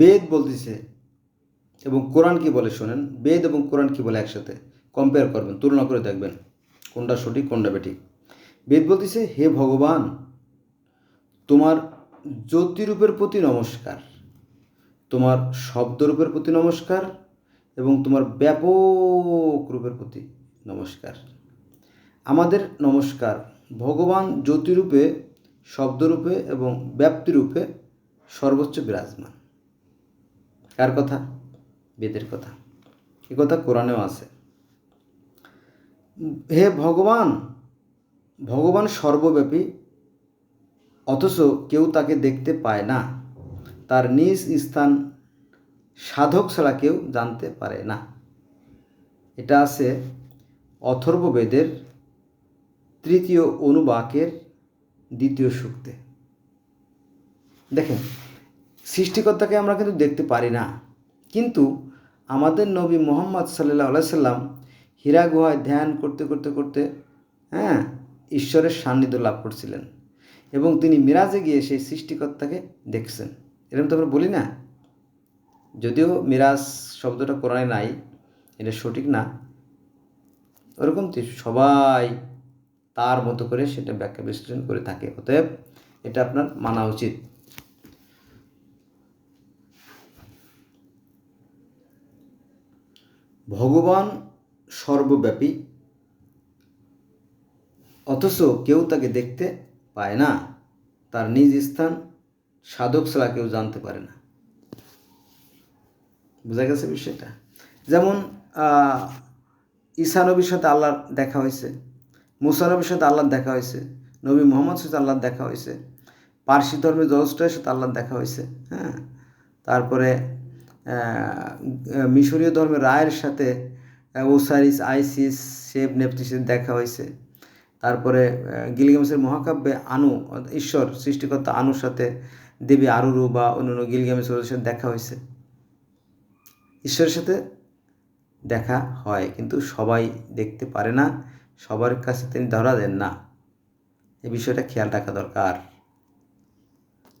বেদ বলতেছে এবং কোরআন কি বলে শোনেন? বেদ এবং কোরআন কি বলে একসাথে? কম্পেয়ার করবেন, তুলনা করে দেখবেন কোনটা সঠিক, কোনটা বেঠিক। বেদ বলতেছে, হে ভগবান, তোমার জ্যোতিরূপের প্রতি নমস্কার, তোমার শব্দরূপের প্রতি নমস্কার এবং তোমার ব্যাপক রূপের প্রতি নমস্কার। আমাদের নমস্কার, ভগবান জ্যোতিরূপে, শব্দরূপে এবং ব্যাপ্তিরূপে সর্বোচ্চ বিরাজমান। কার কথা? বেদের কথা। এ কথা? কোরআনেও আছে। হে ভগবান ভগবান সর্বব্যাপী, অথচ কেউ তাকে দেখতে পায় না। তার নিজ স্থান সাধক ছাড়া কেউ জানতে পারে না। এটা আছে অথর্ববেদের তৃতীয় অনুবাকের দ্বিতীয় সূক্তে। দেখেন সৃষ্টিকর্তাকে আমরা কিন্তু দেখতে পারি না। কিন্তু আমাদের নবী মোহাম্মদ সাল্লাহ সাল্লাম হীরা গুহায় ধ্যান করতে করতে করতে হ্যাঁ ঈশ্বরের সান্নিধ্য লাভ করছিলেন এবং তিনি মিরাজে গিয়ে সেই সৃষ্টিকর্তাকে দেখছেন। এরকম তো আমরা বলি না। যদিও মিরাজ শব্দটা কোরআনে নাই, এটা সঠিক না। ওরকম তো সবাই তার মতো করে সেটা ব্যাখ্যা বিশ্লেষণ করে থাকে। অতএব এটা আপনার মানা উচিত। ভগবান সর্বব্যাপী, অথচ কেউ তাকে দেখতে পায় না। তার নিজ স্থান সাধক ছাড়া কেউ জানতে পারে না। বোঝা গেছে বিষয়টা? যেমন ঈসা নবীর সাথে আল্লাহর দেখা হয়েছে, মুসা নবীর সাথে আল্লাহর দেখা হয়েছে, নবী মোহাম্মদ সাথে আল্লাহর দেখা হয়েছে, পার্সি ধর্মের জলস্টয়ের সাথে আল্লাহর দেখা হয়েছে হ্যাঁ? তারপরে মিশরীয় ধর্মের রায়ের সাথে ওসারিস, আইসিস, শেব নেপটিসের দেখা হয়েছে। তারপরে গিলগামেসের মহাকাব্যে আনু ঈশ্বর, সৃষ্টিকর্তা আনুর সাথে দেবী আরুরু বা অন্যান্য গিলগামেসের সাথে দেখা হয়েছে। ঈশ্বরের সাথে দেখা হয়, কিন্তু সবাই দেখতে পারে না, সবার কাছে তিনি ধরা দেন না। এই বিষয়টা খেয়াল রাখা দরকার।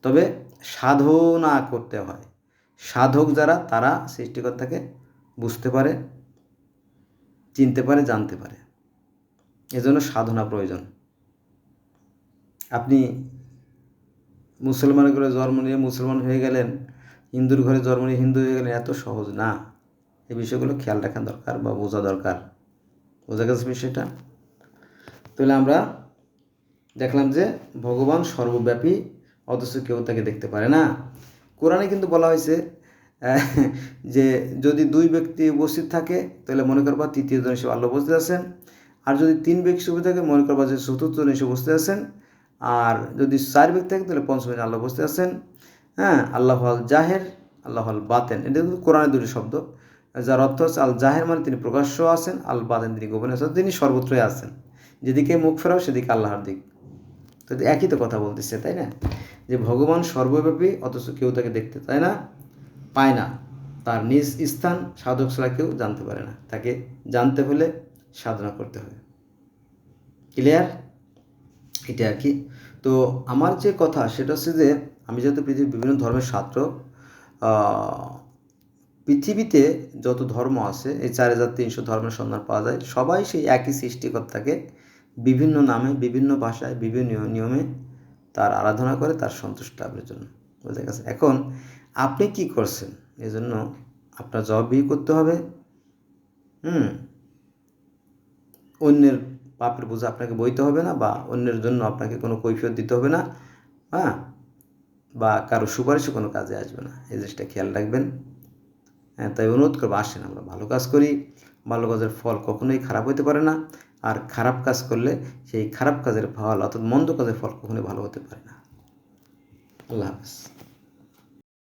তবে সাধনা করতে হয়। সাধক যারা, তারা সৃষ্টিকর্তাকে বুঝতে পারে, চিনতে পারে, জানতে পারে। এজন্য সাধনা প্রয়োজন। আপনি মুসলমানের ঘরে জন্ম নিয়ে মুসলমান হয়ে গেলেন, হিন্দুর ঘরে জন্ম নিয়ে হিন্দু হয়ে গেলেন, এত সহজ না। এই বিষয়গুলো খেয়াল রাখা দরকার বা বোঝা দরকার। বোঝা গেছে বিষয়টা? তাহলে আমরা দেখলাম যে, ভগবান সর্বব্যাপী, অথচ কেউ তাকে দেখতে পারে না। কোরআনে কিন্তু বলা হয়েছে যে যদি দুই ব্যক্তি উপস্থিত থাকে, তাহলে মনে করবা তৃতীয় জন হিসেবে আল্লাহ উপস্থিত আছেন। আর যদি তিন ব্যক্তি উপস্থিত থাকে, মনে করবা যে চতুর্থ জন হিসেবে উপস্থিত আছেন। আর যদি চার ব্যক্তি থাকে, তাহলে পঞ্চম জন আল্লাহ উপস্থিত আছেন। হ্যাঁ আল্লাহ আল জাহের আল্লাহ আল বাতেন। এটা কিন্তু কোরআনের দুটি শব্দ। যার অর্থ হচ্ছে আল জাহের মানে তিনি প্রকাশ্য আছেন, আল বাতেন তিনি গোপনে আছেন, তিনি সর্বত্রই আছেন। যেদিকে মুখ ফেরাও, সেদিকে আল্লাহর দিক। তো একই তো কথা বলতেছে, তাই না? যে ভগবান সর্বব্যাপী, অথচ কেউ তাকে দেখতে তাই না, পায় না। তার নিজ স্থান সাধক ছাড়া কেউ জানতে পারে না। তাকে জানতে হলে সাধনা করতে হবে। ক্লিয়ার এটা আর কি? তো আমার যে কথা সেটা হচ্ছে যে, আমি যেহেতু পৃথিবীর বিভিন্ন ধর্মের ছাত্র পৃথিবীতে যত ধর্ম আছে, এই চার হাজার তিনশো ধর্মের সন্ধান পাওয়া যায়, সবাই সেই একই সৃষ্টিকর্তাকে বিভিন্ন নামে, বিভিন্ন ভাষায়, বিভিন্ন নিয়মে তার আরাধনা করে তার সন্তুষ্ট লাভের জন্য। বোঝা গেছে? এখন আপনি কি করছেন? এজন্য আপনার জবাবই করতে হবে। হুম? অন্যের পাপের বোঝা আপনাকে বইতে হবে না বা অন্যের জন্য আপনাকে কোনো কৈফিয়ত দিতে হবে না হ্যাঁ? বা কারও সুপারিশে কোনো কাজে আসবে না। এই জিনিসটা খেয়াল রাখবেন। হ্যাঁ তাই অনুরোধ করব, আসেন আমরা। ভালো কাজ করি। ভালো কাজের ফল কখনোই খারাপ হতে পারে না। আর খারাপ কাজ করলে সেই খারাপ কাজের ফল অর্থাৎ মন্দ কাজের ফল কখনোই ভালো হতে পারে না। আল্লাহ হাফেজ।